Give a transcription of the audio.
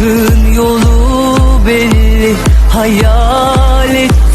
Aşkın yolu belli Hayal ettim